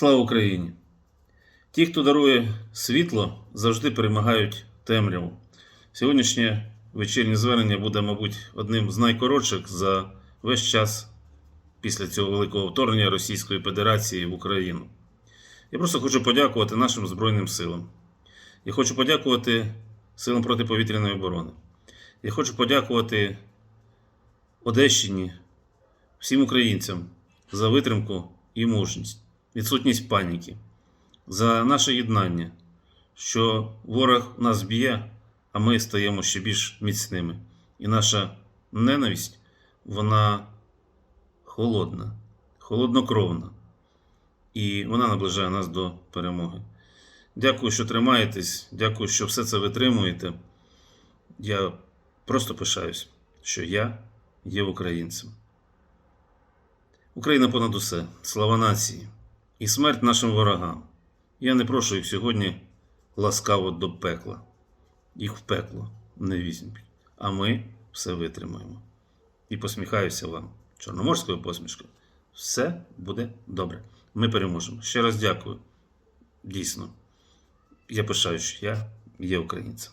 Слава Україні! Ті, хто дарує світло, завжди перемагають темряву. Сьогоднішнє вечірнє звернення буде, мабуть, одним з найкоротших за весь час після цього великого вторгнення Російської Федерації в Україну. Я просто хочу подякувати нашим Збройним силам. Я хочу подякувати силам протиповітряної оборони. Я хочу подякувати Одещині, всім українцям за витримку і мужність, відсутність паніки, за наше єднання, що ворог нас б'є, а ми стаємо ще більш міцними. І наша ненависть, вона холодна, холоднокровна. І вона наближає нас до перемоги. Дякую, що тримаєтесь, дякую, що все це витримуєте. Я просто пишаюсь, що я є українцем. Україна понад усе, слава нації і смерть нашим ворогам. Я не прошу їх сьогодні ласкаво до пекла. Їх в пекло не візьмуть, а ми все витримаємо. І посміхаюся вам чорноморською посмішкою. Все буде добре. Ми переможемо. Ще раз дякую. Дійсно, я пишаю, що я є українцем.